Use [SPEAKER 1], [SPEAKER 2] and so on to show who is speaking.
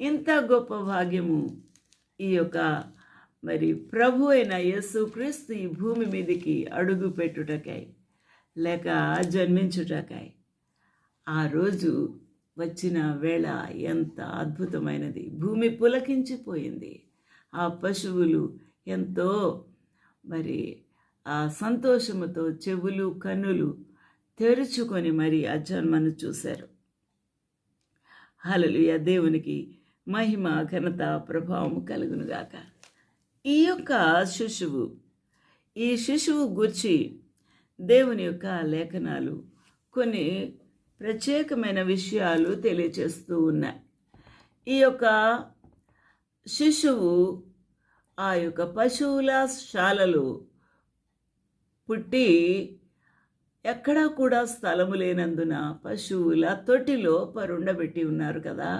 [SPEAKER 1] ఇంత గొప్ప భాగ్యము ఈ యొక్క మరి ప్రభు అయిన యేసు క్రీస్తు ఈ భూమి మీదకి అడుగు పెట్టుటకై లేక జన్మించుటకై ఆ రోజు వచ్చిన వేళ ఎంత అద్భుతమైనది. భూమి పులకించిపోయింది. ఆ పశువులు ఎంతో మరి ఆ సంతోషముతో చెవులు కన్నులు తెరుచుకొని మరి ఆ జన్మను చూశారు. హలలుయ దేవునికి మహిమ ఘనత ప్రభావం కలుగునుగాక ఈ యొక్క శిశువు ఈ శిశువు గురించి దేవుని యొక్క లేఖనాలు కొన్ని ప్రత్యేకమైన విషయాలు తెలియచేస్తూ ఉన్నాయి. ఈ యొక్క శిశువు ఆ యొక్క పశువుల శాలలు పుట్టి ఎక్కడా కూడా స్థలము లేనందున పశువుల తొట్టిలో పరుండబెట్టి ఉన్నారు కదా.